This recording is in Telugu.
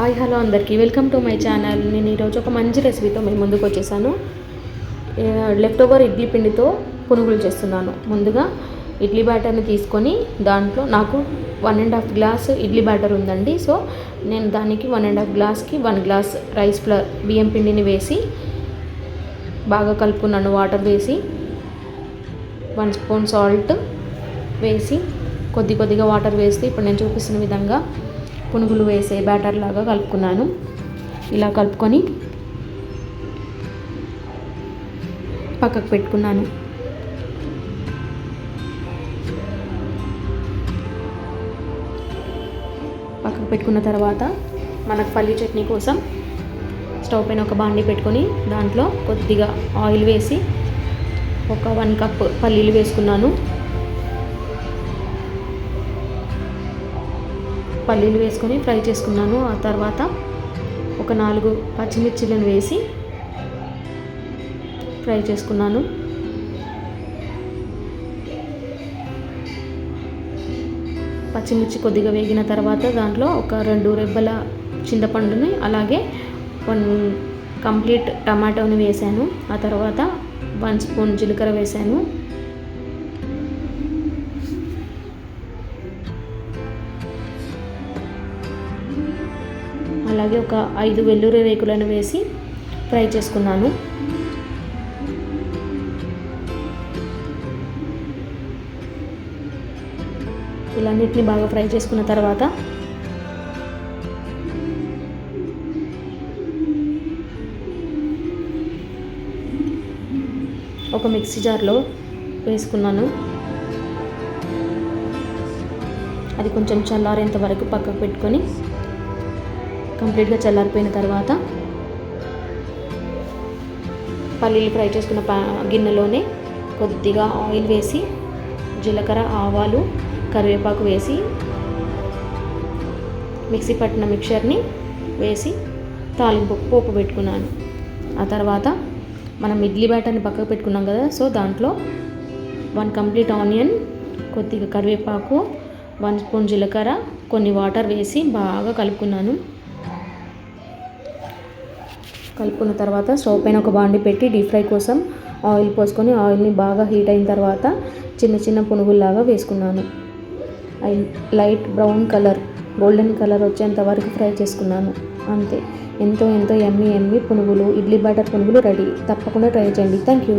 హాయ్ హలో అందరికీ. Welcome to my channel. నేను ఈరోజు ఒక మంచి రెసిపీతో మేము ముందుకు వచ్చేసాను. లెఫ్ట్ ఓవర్ ఇడ్లీ పిండితో పునుగులు చేస్తున్నాను. ముందుగా ఇడ్లీ బ్యాటర్ని తీసుకొని దాంట్లో నాకు one and half glass idli batter ఉందండి. సో నేను దానికి వన్ అండ్ హాఫ్ గ్లాస్కి వన్ గ్లాస్ రైస్ ఫ్లవర్ బియ్యం పిండిని వేసి బాగా కలుపుకున్నాను. వాటర్ వేసి వన్ స్పూన్ సాల్ట్ వేసి కొద్ది కొద్దిగా వాటర్ వేసి ఇప్పుడు నేను చూపిస్తున్న విధంగా పునుగులు వేసే బ్యాటర్ లాగా కలుపుకున్నాను. ఇలా కలుపుకొని పక్కకు పెట్టుకున్నాను. పక్కకు పెట్టుకున్న తర్వాత మనకు పల్లి చట్నీ కోసం స్టవ్ పైన ఒక బాండి పెట్టుకొని దాంట్లో కొద్దిగా ఆయిల్ వేసి ఒక వన్ కప్ పల్లీలు వేసుకున్నాను. పల్లీలు వేసుకొని ఫ్రై చేసుకున్నాను. ఆ తర్వాత ఒక నాలుగు పచ్చిమిర్చిలను వేసి ఫ్రై చేసుకున్నాను. పచ్చిమిర్చి కొద్దిగా వేగిన తర్వాత దాంట్లో ఒక రెండు రెబ్బల చింతపండుని అలాగే వన్ కంప్లీట్ టమాటోని వేసాను. ఆ తర్వాత వన్ స్పూన్ జీలకర్ర వేసాను. అలాగే ఒక ఐదు వెల్లుల్లి రేకులను వేసి ఫ్రై చేసుకున్నాను. ఇలాన్నిటిని బాగా ఫ్రై చేసుకున్న తర్వాత ఒక మిక్సీ జార్లో వేసుకున్నాను. అది కొంచెం చల్లారేంత వరకు పక్కకు పెట్టుకొని కంప్లీట్గా చల్లారిపోయిన తర్వాత పల్లీలు ఫ్రై చేసుకున్న పా గిన్నెలోనే కొద్దిగా ఆయిల్ వేసి జీలకర్ర ఆవాలు కరివేపాకు వేసి మిక్సీ పట్టిన మిక్చర్ని వేసి తాలింపు పోపు పెట్టుకున్నాను. ఆ తర్వాత మనం ఇడ్లీ బ్యాటర్ని పక్కకు పెట్టుకున్నాం కదా సో దాంట్లో వన్ కంప్లీట్ ఆనియన్ కొద్దిగా కరివేపాకు వన్ స్పూన్ జీలకర్ర కొన్ని వాటర్ వేసి బాగా కలుపుకున్నాను. కలుపుకున్న తర్వాత స్టవ్ పైన ఒక బాండి పెట్టి డీప్ ఫ్రై కోసం ఆయిల్ పోసుకొని ఆయిల్ని బాగా హీట్ అయిన తర్వాత చిన్న చిన్న పునుగుల్లాగా వేసుకున్నాను. Light brown colour golden colour వచ్చేంత వరకు ఫ్రై చేసుకున్నాను. అంతే. ఎంతో ఎంతో ఎమ్మి ఎమ్మి పునుగులు ఇడ్లీ బటర్ పునుగులు రెడీ. తప్పకుండా ట్రై చేయండి. Thank you.